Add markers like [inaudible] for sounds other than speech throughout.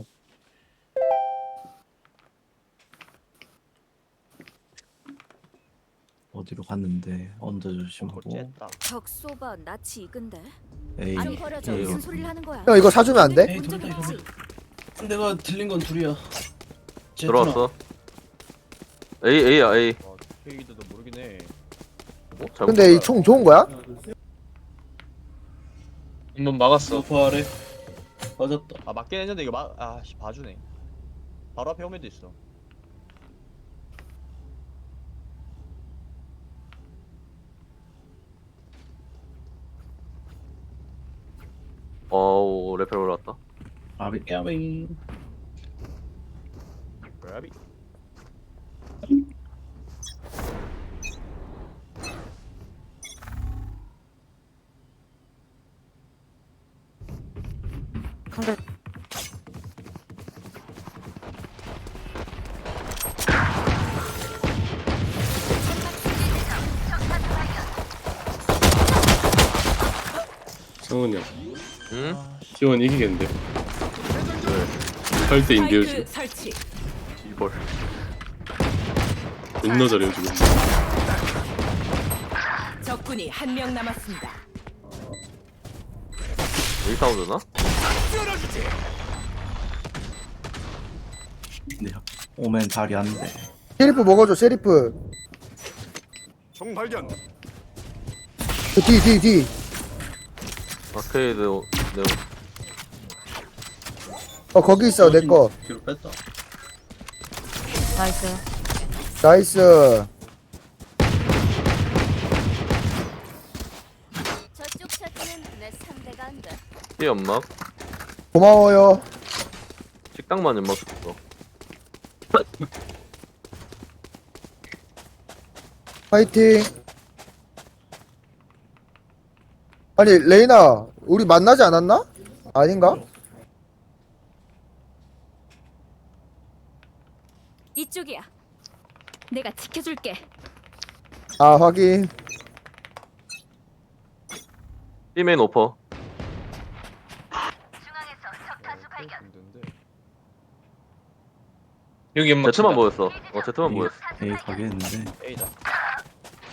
있고 어디로 갔는데 언더 조심하고 쨌다 적 쏘바 낯이 익은데. 에이 좀 버려져. 에이, 무슨 소리를 하는 거야? 형 이거 사주면 안 돼? 에이, 본 적이. 없지. 내가 들린 건 둘이야. 들어왔어. A A야 A. 와 페이드도 모르긴 해 어, 근데 이 총 좋은 거야? 한번 막았어. 그 아래. 맞았다. 아 맞긴 했는데 이거 막 아씨 봐주네 바로 앞에 오면도 있어 어우 레벨 올랐다. 아비 야빙. 브라비 성훈이 형, 응? T1 이기겠는데? 왜? 8대 인데요 지금. 설치. 이벌. 존나 잘해요 지금. 적군이 한 명 남았습니다. A 사운드나? 네. 오멘 다리 안돼 셰리프 먹어줘 셰리프 총 발견. 그뒤뒤 뒤 아케이드 네. 어 거기 있어 내 거 뒤로 뺐다. 나이스. 나이스 저쪽 차트는 내 상대가 안 돼. B 연막. 고마워요 식당만 연막 줬어. 파이팅 아니 레이나 우리 만나지 않았나? 아닌가? 이쪽이야. 내가 지켜줄게. 아 확인 B 메인 오퍼. 힘든데 여기 연막. Z만 치다. 보였어. 어 Z만 보였어. 에이 가겠는데 A다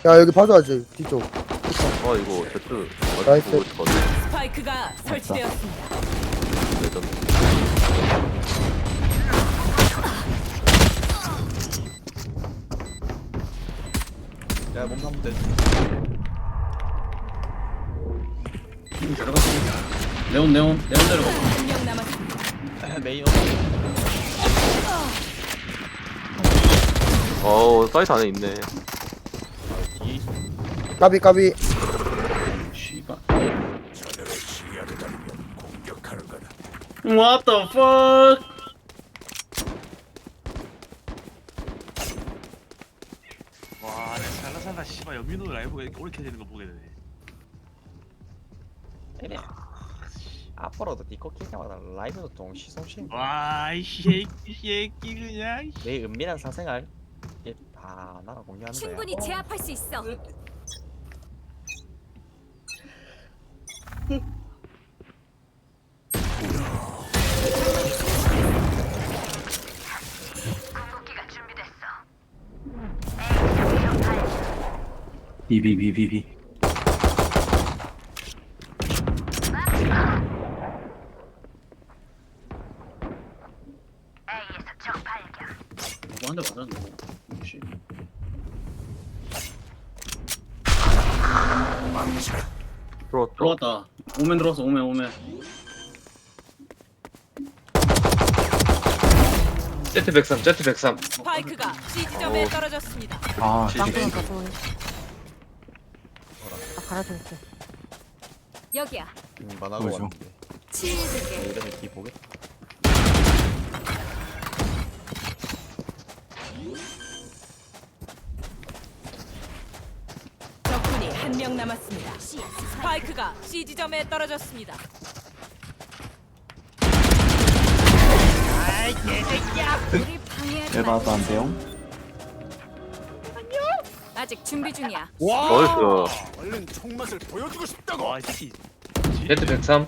야 여기 봐줘야지 뒤쪽 아 이거 Z. 나이스. 스파이크가 설치되었습니다. 레전드. 야 몸 한번 대 들어갔습니다. 네온 네온 네온 내려가. 한 명 남았습니다. [laughs] 메인 어우 사이트 안에 있네. 까비 까비 씨발. What the fuck? 와, 살다 씨발 연민호 라이브가 이렇게 오래 켜지는 거 보게 되네. 이래 앞으로도 니꺼 킬 때마다 라이브도 동시 송신 와, 이 새끼, 새끼 그냥. 씨. 내 은밀한 사생활 이게 다 나랑 공유하는 거야 충분히 제압할 수 있어. 비비 비비 비 한대 맞았네. 혹시. 들어왔다. 들어왔다. 오면 들어왔어. 오면 오면. 제트 103, 제트 103. 스파이크가 C 지점에 떨어졌습니다. 아 지지. 여기야. 음, 만하고 뭐죠? 왔는데 치유줄게. 이래서 뒤 보겠다 적군이 한 명 남았습니다. 스파이크가 C 지점에 떨어졌습니다. 우리 방해하지 마. 에바도 안 돼요? 아직 준비 중이야. 나이스. 얼른 총맛을 보여주고 싶다고. 와, 이 새끼. 제트 103.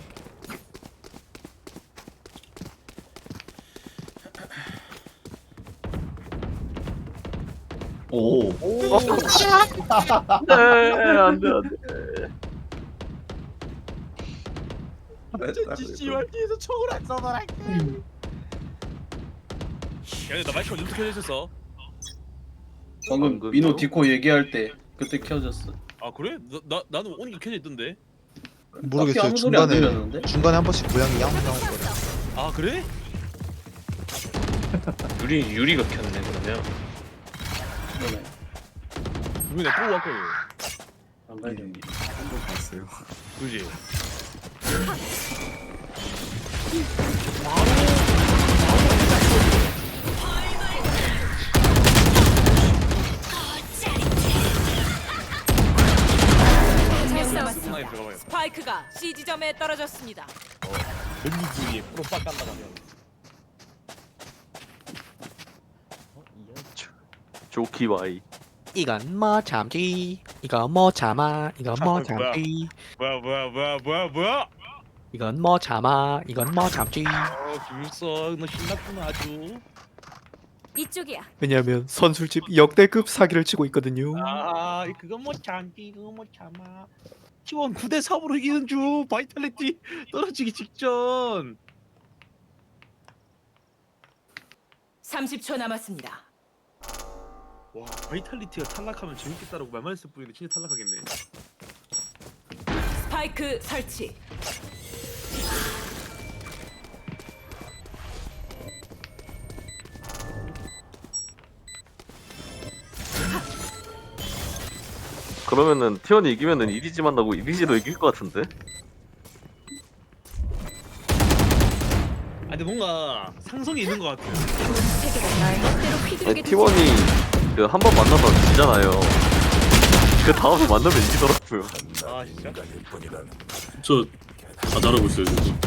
오. 네, 안 돼 안 돼. 씨발 뒤에서 총을 안 쏴봐라 야 근데 나 연습 켜져 있었어 방금 민호 요? 디코 얘기할 때 그때 켜졌어. 아 그래? 나, 나 나는 오니까 켜져 있던데 딱히 모르겠어요. 아무 소리 안 중간에 들렸는데? 중간에 한 번씩 고양이 야옹야옹 거려. 아 그래? 유리 유리가 켰네 그러면. 그러네. 왔거든 안 가야 되는 게. 한번 봤어요. 그지? 들어가봐요 스파이크가 C 지점에 떨어졌습니다. 전기 부위에 프로 빡 간다고 하면 조키 와이. 이건 뭐 참지? 이건 뭐 참아? 이건 뭐 아, 뭐야. 뭐야 뭐야 뭐야 뭐야 뭐야 이건 뭐 참아? 이건 뭐 참지? 어 김일성 너 신났구나 아주 이쪽이야. 왜냐하면 선술집 역대급 사기를 치고 있거든요. 아 그건 뭐 참기 그거 뭐 참아 T1 9대 3으로 이기는 중 바이탈리티 떨어지기 직전 30초 남았습니다. 와 바이탈리티가 탈락하면 재밌겠다라고 말만 했을 뿐인데 진짜 탈락하겠네 스파이크 설치. 그러면은 티원이 이기면은 이디지 만나고 이디지로 이길 것 같은데? 아 근데 뭔가 상성이 있는 것 같아 세계가 날 멋대로 아니, 휘두르게 되지. T1이 그 한 번 만나서 지잖아요. 그 다음에 만나면 이기더라고요. 아 진짜? 인간일 뿐이라는 저다 잘하고 있어요 지금.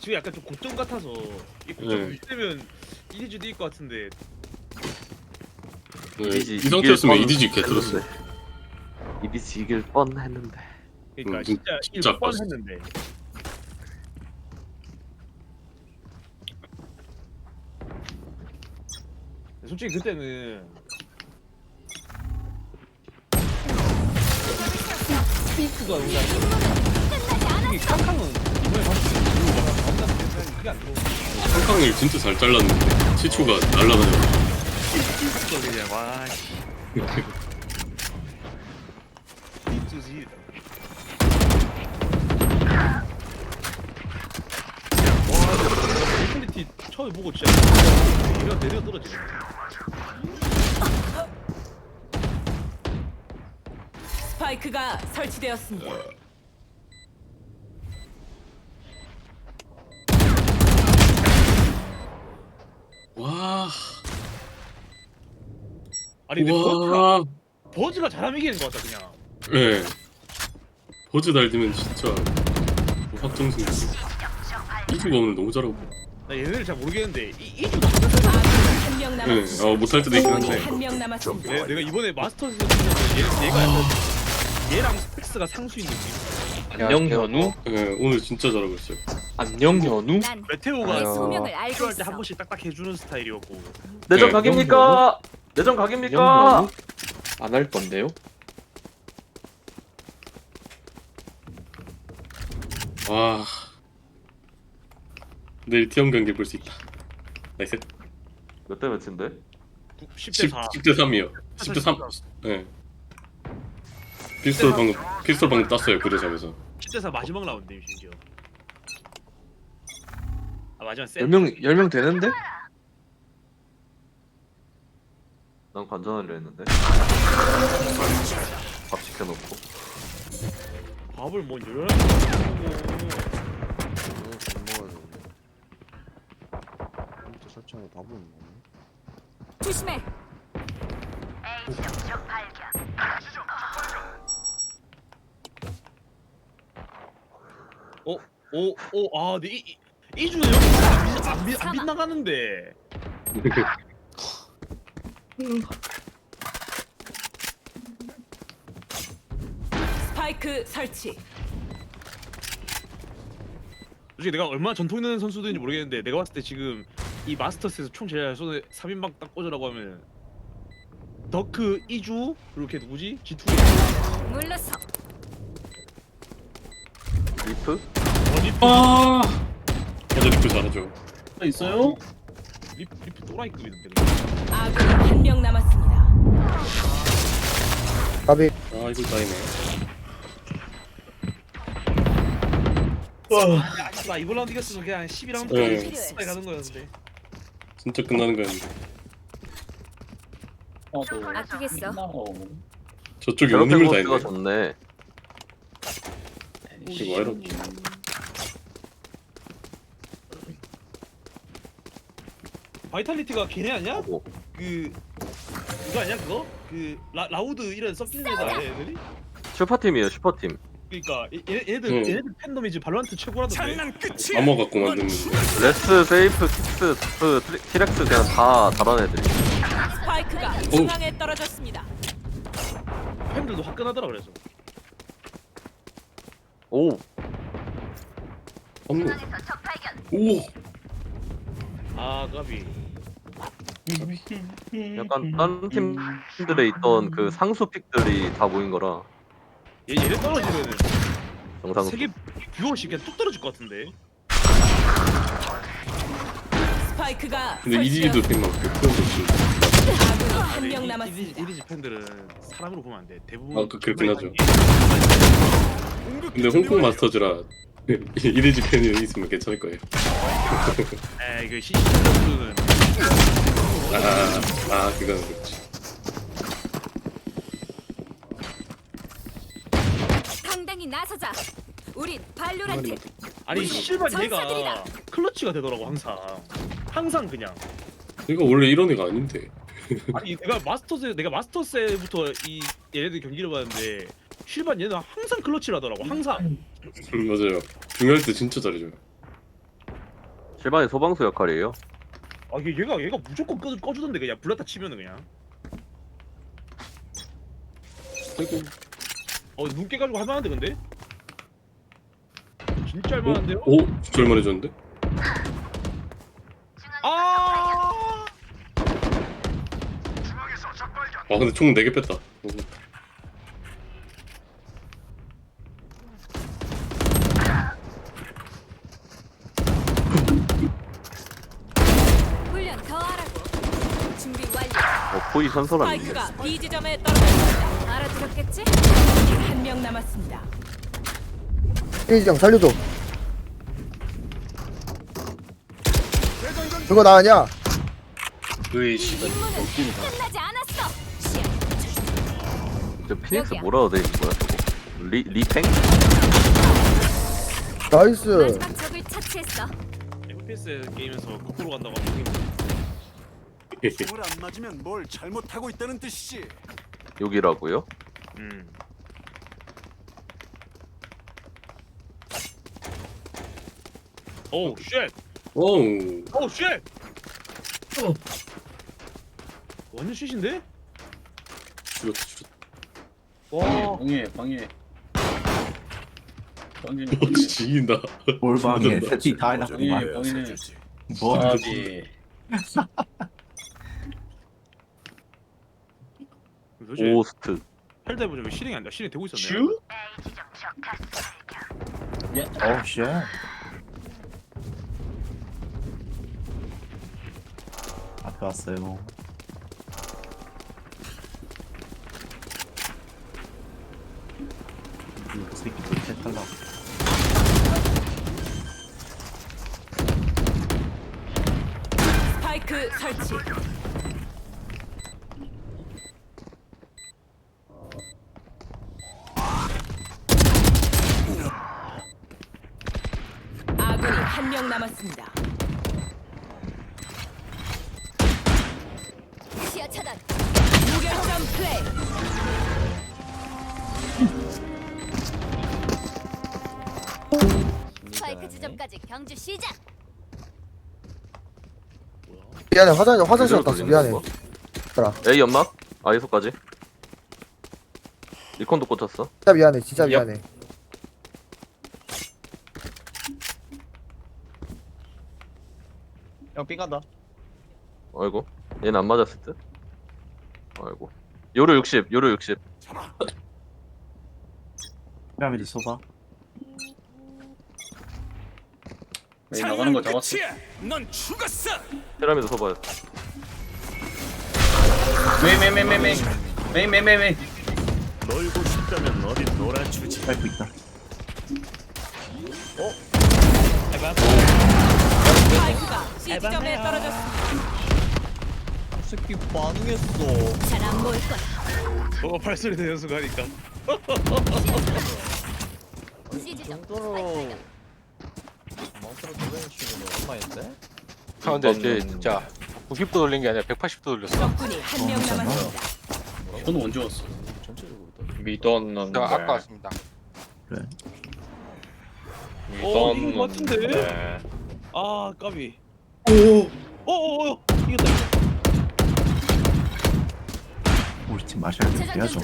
지금 약간 좀 고점 같아서 이 고점 네. 유지되면 이디지도 이길 것 같은데 네, 이디지 이 상태였으면 이길 이디지 뻔 개들었어. 했는데. 이디지 이길 뻔 했는데. 그러니까 음, 진짜 진짜 이길 뻔했는데 솔직히 그때는. 스피크가 우리가 이 캉캉은 이번에 봤을 때 아무나 생각이 그게 안 들어 캉캉을 진짜 잘 잘랐는데. 치추가 날라다녀. 스피크가 그냥 와 스피크지. 와 퀄리티 처음에 보고 진짜 내려 내려 떨어지네 스파이크가 설치되었습니다. 와. 아니 근데 버즈가, 와. 버즈가 잘하면 이기는 것 같다 그냥 예. 버즈 날리면 진짜 확정승. 이주가 오늘 너무 잘하고. 나 얘네를 잘 모르겠는데 이, 이 주가 아군이 한명 예. 남았습니다. 어 못할 때도 있긴 한데. 한명 남았습니다. 내, 내가 이번에 마스터즈에서 얘, 얘가 약간 얘랑 스펙스가 상수인 느낌 안녕 현우. 예. 오늘 진짜 잘하고 있어요. 안녕 현우. 난 메테오가 소명을 알고 필요할 때 있어. 한 번씩 딱딱 해주는 스타일이었고 내전 네, 각입니까? 내전 각입니까? 안 할 건데요? 와. 내일 티엄 경기 볼 수 있다. 나이스. 몇 대 몇인데? 10대 10, 4 10대 3이요. 10대 3. 예. 피스톨 방금 피스톨 방금 땄어요 10대 4 마지막 라운드 심지어 아 마지막 세 10명 10명 되는데? 난 관전하려 했는데. 밥 시켜놓고. 밥을 뭐 여러 가지 조심해. 어? 오, 오, 아, 근데 이, 이, 이 주는 여기 안, 빗- 안, 빗- 안 빗나가는데. 스파이크 설치. 솔직히 내가 얼마나 전통 있는 선수들인지 모르겠는데 내가 봤을 때 지금 이 마스터스에서 총 제일 잘 쏘는 3인방 딱 꽂으라고 하면 더크 이주 그리고 걔 누구지? G2 물러서. 리프? 아 어제 리프 잘하죠. 있어요? 리프 리프 또라이급인데 아군이 한명 남았습니다. 까비. 아 이거 다이네. 야나 이번 라운드 이겼으면 그냥 12라운드 네. 까지 가는 거였는데. 진짜 끝나는 거였는데. 아끼겠어. 저쪽이 코스가 다했네. 좋네 왜 이렇게 바이탈리티가 걔네 아니야? 뭐. 그 그거 아니야 그거? 그 라, 라우드 이런 섞이는 애들 아니야 얘들이? 슈퍼팀이에요 슈퍼팀 그니까 얘, 얘네들 응. 얘네들 팬덤이 이제 발로란트 최고라던데 암호 갖고 만드는데 레스, 세이프, 킥스, 스프, 트리- 티렉스 그냥 다 잘하는 애들이 스파이크가 중앙에 떨어졌습니다. 팬들도 화끈하더라 그래서 오. 암호 오. 아 까비. 약간 다른 팀들에 있던 그 상수 픽들이 다 모인 거라. 얘, 얘네 떨어지면은 정상수 세계 뷰어십 그냥 뚝 떨어질 것 같은데. 스파이크가 근데 이지도 팬만 그 표현 좋지 아군이 한명 이- 남았습니다. 이리지 이리지 팬들은 사람으로 보면 안 돼. 대부분 아, 그- 그렇긴 하죠. 음. 근데 홍콩 마스터즈라 [laughs] 이리지 팬이 있으면 괜찮을 거예요 에이 그 시시팬들은 아, 아 그건 그렇지 당당히 나서자. 우린 발로란트. 아니 실반 얘가 전사들이다. 클러치가 되더라고 항상 항상 그냥 이거 원래 이런 애가 아닌데 아니 내가 마스터스 내가 마스터스부터 이 얘네들 경기를 봤는데 실반 얘는 항상 클러치를 하더라고 항상. 음, 맞아요. 중요할 때 진짜 잘해줘요. 실반의 소방수 역할이에요? 아 얘- 얘가 얘가 무조건 꺼, 꺼주던데 그냥 불났다 치면은 그냥. 아이고 어눈 깨가지고 할만한데 근데? 진짜 할만한데요? 오? 오? 진짜 얼마나 줬는데? 아! 아 근데 총 4개 뺐다련 더 하라고. 준비 완료. 어 포이 선설함인데 스파이크가 B 지점에 떨어졌습니다. 알아들었겠지? 한 명 남았습니다. 일지장 살려줘 그거 나 아니야 으이 씨발 임무는 끝나지 않았어. 시야. 저 피닉스 여기야. 뭐라고 돼있는 거야 저거 리, 리팽? 나이스 마지막 적을 처치했어. FPS 게임에서 거꾸로 간다고 하면 총을 안 맞으면 뭘 잘못하고 있다는 뜻이지. 여기라고요? 음. 오우 쉣 오우 오우 쉣 완전 쉣인데? 죽였다 죽였다. 와. 방해 방해 방해. 어 진짜 이긴다. 뭘 방해? 세팅 다. 해놨고 방해, 방해. 뭐? 아비 도대체 오스트 헬다이브 왜 실행이 안 돼? 실행 되고 있었네 슈? 어우 씨. 앞에 왔어요. 이 새끼 탈락. 스파이크 설치. 아군이 한 명 남았습니다. 시야 차단. 무결점 플레이. 스파이크 지점까지 경주 시작. 미안해 화장실 화장실 갔다 왔어 미안해 건가? A 연막? 아이소까지 리콘도 꽂혔어 진짜 미안해 진짜 얍. 미안해 형 삥간다. 아이고 얘는 안 맞았을 듯? 아이고. 요로 60 요로 60 피라미드 소바. 여기 나가는 거 잡았어? 넌 죽었어. 테라미도 서봐야 메이메이메이메이 메이메이메이 놀고 싶다면 어디 놀아주지. 파이프 있다. 어? 스파이크가 C 지점에 떨어졌습니다. 새끼 반응했어 잘안 보일 거야. 어 발소리 내는 순간이니까. C 이 지점. 정도로 마우스로 돌리는 친구는 얼마인데? 아, 근데 이제 진짜 90도 돌린 게 아니라 180도 돌렸어. 적군이 한 명 남았습니다. 저는 언제 왔어 전체적으로 믿었는데. 저 아까 왔습니다. 어, 이긴 것 같은데? 믿었는데. 아 까비. 오. 오오오 이겼다 이거. 우리 팀 마셔야 재장 중.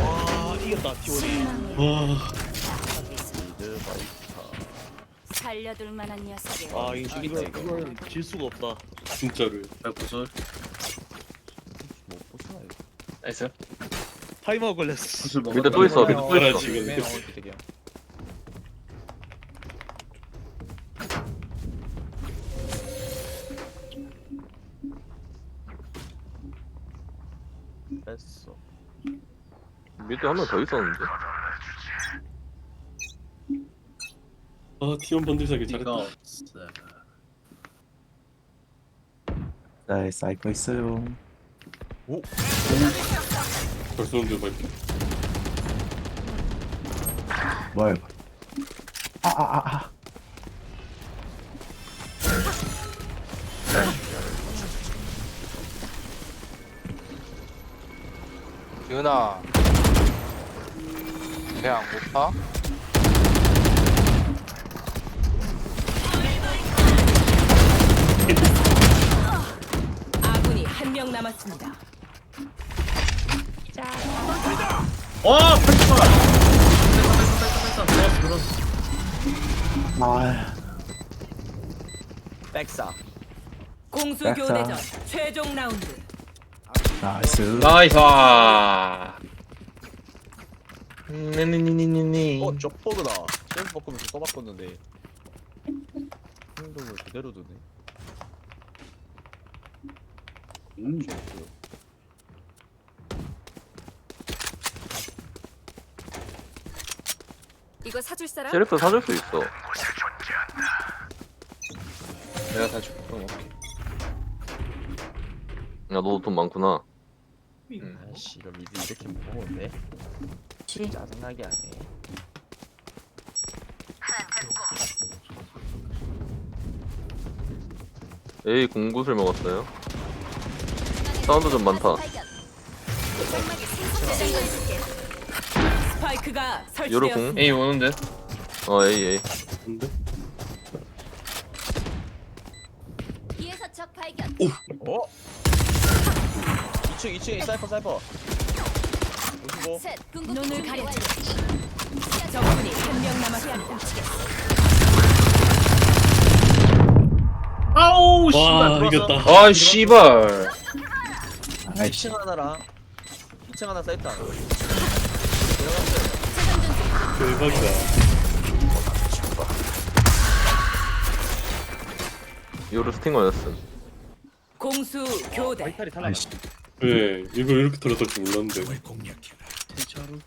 와 이겼다 T1이. 미드 바이타 살려둘 만한 녀석이. 아 이거 이거 이건 질 수가 없다. 진짜로 못 보시나 이거 나이스. 타이머 걸렸어. 구설 먹어 밑에 또 있어 밑에 또 알아, 있어 지금. 밑에 한 명 더 있었는데 아 티원 번들사기 잘했다 이거 네 사이퍼 있어요. 벌써 온데 발표 뭐야 이거. 아아 아 아. 지은아. 배안 고파? 아군이 한 명 남았습니다. 와 펜타 들었어 아. 백사 공수. 교대전 최종 라운드. 나이스. 나이스. 니니니니니. 어 쪽버그다 셀프 바꾸면서 또 바꿨는데 행동을 그대로 두네 음 좋고요. 이거 사줄 사람? 셰리프 사줄 수 있어 내가 사줄게. 어, 오케이. 야 너도 돈 많구나 음. 아이씨 이거 미드 이렇게 무 거운데 짜증나게 하네 에이 공구슬 먹었어요? 사운드 좀 많다. 스파이크가 요로 설치되었습니다. 공 A 오는데. 어 에이 에이. 근데? 뒤에서 적 발견. 어? 2층 2층 사이퍼 사이퍼 55 셋. 궁극 눈을 가려. 적군이 한 명 남았습니다. 아우 와 씨발 들어왔어. 이겼다 아 씨발. 2층 하나랑 2층 하나 사이트 하나 대박이다 요로 스팅어였음 공수 교대. 바이탈이 탈락. 네 이걸 이렇게 털어설 줄 몰랐는데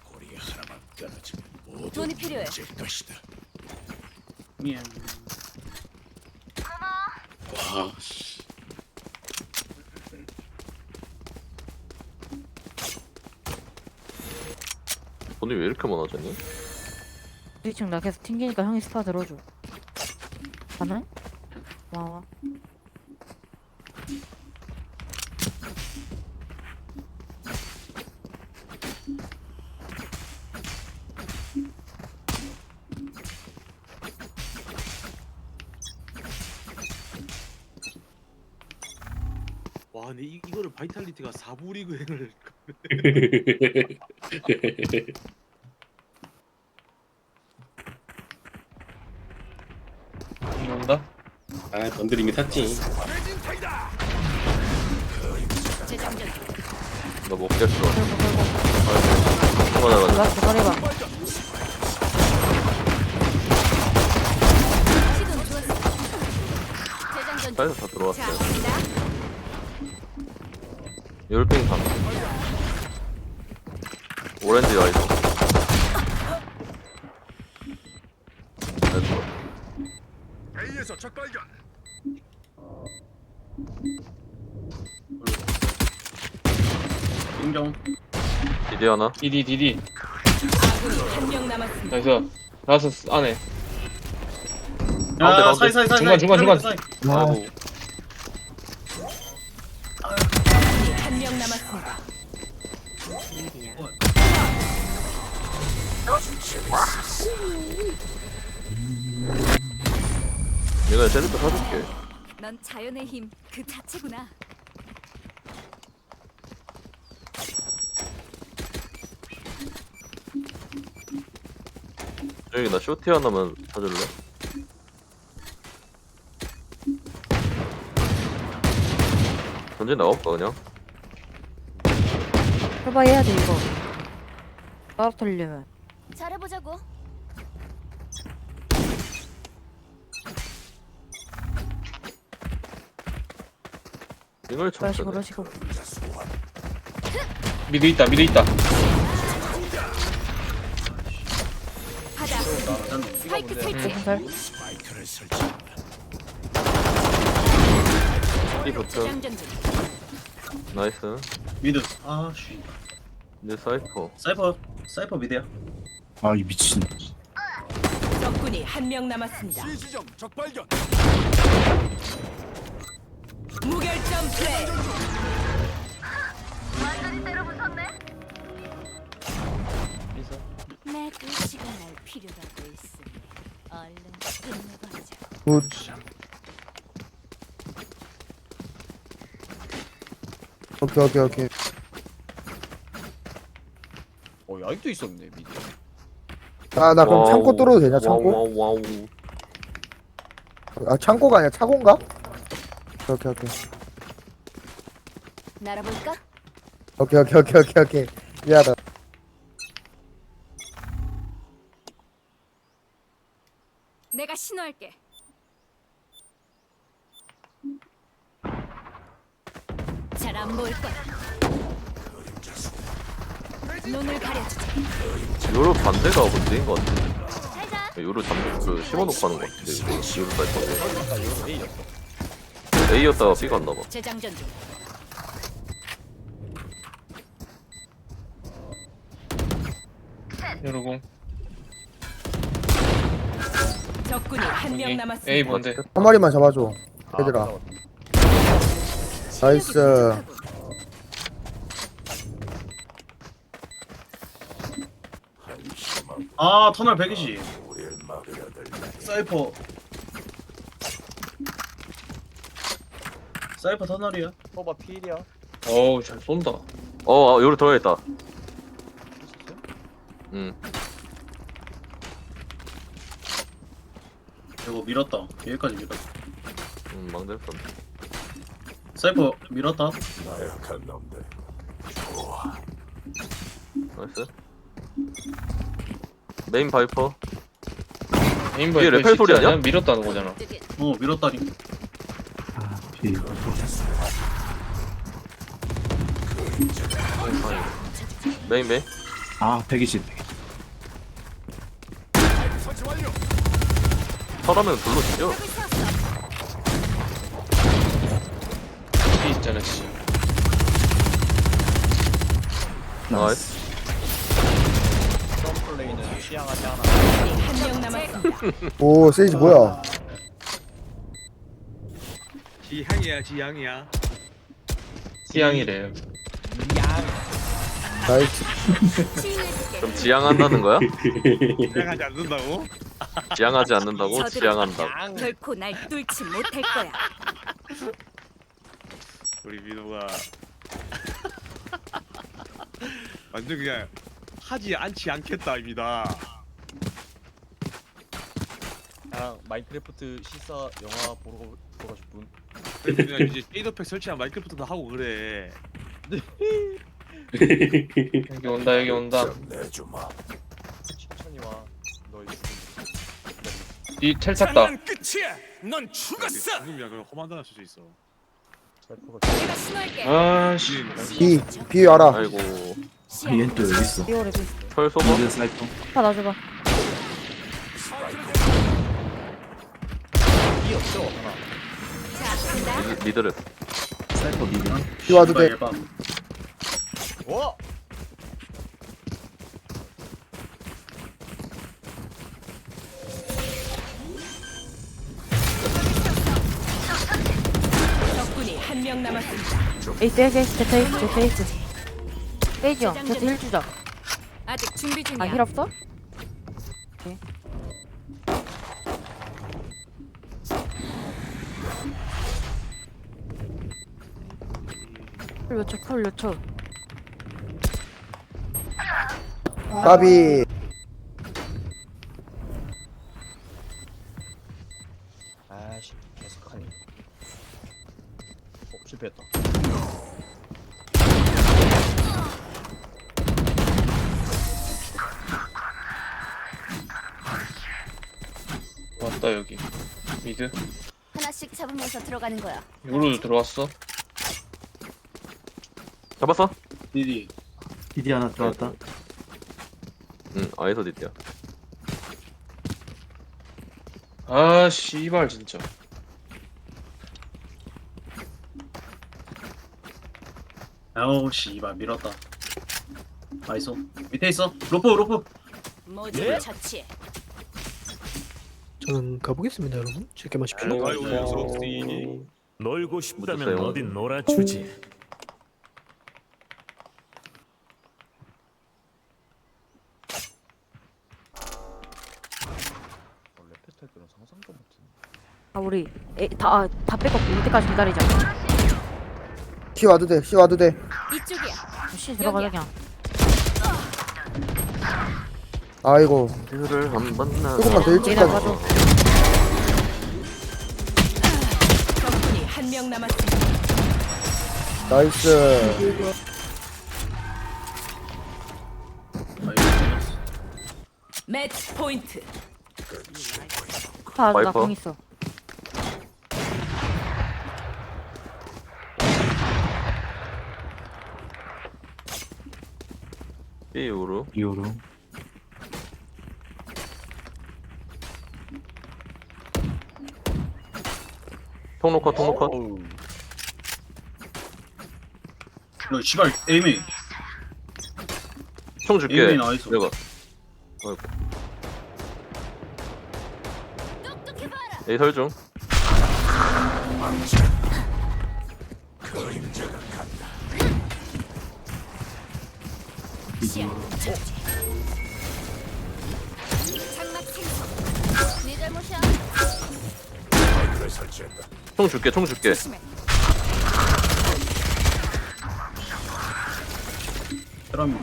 고리 하나만 끊어지면 모두 돈이 필요해. 제 것이다. 미안 와 씨. 돈이 왜 이렇게 많아졌니? 1층 나 계속 튕기니까 형이 스파 들어줘 가능? 고마워 바이탈리티가 4부 리그를 뭔가? 아 건드리 이미 탔지 너 먹겠어. 맞아 맞아. 나 아, 네. 대발해봐. 사이다 들어왔어요. 열빙 반. 오렌지 라이저. 됐어. A에서 적 발견. 인정 디디 하나. 디디 디디. 아군이 한 명 남았습니다. 나이스. 나이스 안에. 가운데, 야 가운데. 사이 사이 사이 중간, 중간, 중간. 사이. 아이고. 내가 셀리터 사줄게. 넌 자연의 힘 그 자체구나. 여기 나 쇼티 하나만 사줄래? 전진 나올까 그냥? 해봐 해야 돼 이거. 떨어뜨리려면. 잘해보자고. 이걸 그러시고 쳤어. 그러시고. 미드 있다. 미드 있다. 스파이크 설치. 이 버튼. 재장전 중. 나이스. 미드 아씨 이제 사이퍼. 사이퍼 사이퍼 미드야 아 이 미친 적군이 한 명 남았습니다. C 지점 적 발견. 무결점 플레이. 내그 시간을 필요하고 있으니 얼른 끝내버리자. 굿. 오케이 오케이 오케이. 어 야이도 있었네 미드. 아나 그럼 와우. 창고 뚫어도 되냐 창고? 와우 와우. 아 창고가 아니라 차고인가? 오케이 오케이 날아볼까? 오케이 오케이 오케이 오케이 오케이 미안하다. 내가 신호할게. 잘 안 보일 거야. 눈을 가려주지. 요로 반대가 문제인 것 같아. 요로 잠복 그 심어놓고 하는 것 같아. 요로 사이퍼. 아까 이거 A였다가 B가 안 나봐. 재장전 중. 요러공. 적군이 한명 A 남았습니다. 뭔데? 한 마리만 잡아줘. 얘들아. 아, 나이스. 아 터널 120 사이퍼 사이퍼 터널이야 소바 필이야. 어우 잘 쏜다. 어, 아, 요로 들어야겠다. 응. 이거 밀었다 여기까지 밀었다 응, 망대했어. 사이퍼 밀었다 나이스. 메인 바이퍼. 에임바 이게 레펠 소리 아니야? 밀었다는 거잖아. 어 밀었다니 메인 메인. 아 120. 설치 완료. 설하면 불러 지죠? 벽을 세웠어. 이 있잖아 씨. 나이스. 취향하지 않아. 한명 남았습니다. 오 세이지 뭐야? 지향이야 지향이야. si양이래요. 나이스. 그럼 지향한다는 거야? 지향하지 않는다고? 지향하지 않는다고? 지향한다고. 결코 날 뚫지 못할 거야. 우리 민호가 완전 그냥 하지 않지 않겠다입니다. 나랑 마인크래프트 실사 영화 보러 보러 가실 분? 내가 이제 쉐이더팩 설치한 마이크로프트도 하고 그래. [laughs] 여기 온다 여기 온다 천천히 와. 너 이제 뒤텔 탔다 장난 끝이야. 넌 죽었어. 지금이야 그럼 험한 단어 쓸수 있어. 내가. 아씨 B B 와라 아이고 시야 또 여기 있어 비. 철 쏘고 미드 사이퍼 파 놔줘봐. 없죠 하나. 미드, 미드를 사이퍼 미드 와도 돼 와. 적군이 한 명 남았습니다. 에이스 에이스 에이스 제트 에이스 제트 에이스. 에이지 형 제트 힐 주자. 아직 준비 중이야. 아힐 없어? 오케이. 쿨 요초 쿨 요초. 까비 아씨 계속하니. 어 실패했다. 왔다 여기 미드 하나씩 잡으면서 들어가는 거야. 이걸로도 들어왔어 잡았어? 디디. 디디 하나 들어왔다. 응 아에서 디디야 아 씨발 진짜. 아우 씨발 밀었다. 나이스. 밑에 있어. 로프 로프. 모두 처치. 저는 가보겠습니다 여러분. 즐겨 마십시오. 놀고 싶다면 어딘 놀아주지. 원래 페탈 때는 상상도 못했네. 아 우리 에, 다, 다 빼고 올 때까지 기다리자. C 와도 돼 C 와도 돼 이쪽이야. 씨 들어가자 그냥. 아이고 미드를 한번 나 조금만 더 일찍 가자 가줘. 적군이 한 명 남았습니다. 나이스 매치 포인트. 파 와이퍼. 나공 있어. B 이후로. 이후로. 통로컷 통로컷 어우, 너 씨발 에이메인 총 줄게. 에이메인 나와있어 내가. 아이고 똑똑해봐라. A 설중 시야. 장막 생성. 네 잘못이야. 총 줄게 총 줄게 조심해. 그러면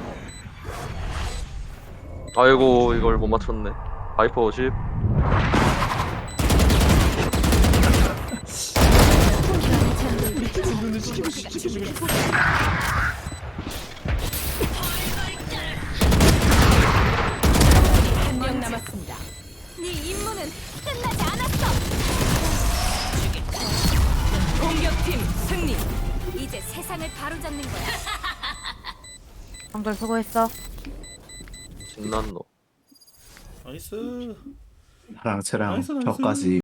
아이고 이걸 못 맞췄네 바이퍼 10 형들 수고했어. 진난노. 나랑 쟤랑 저까지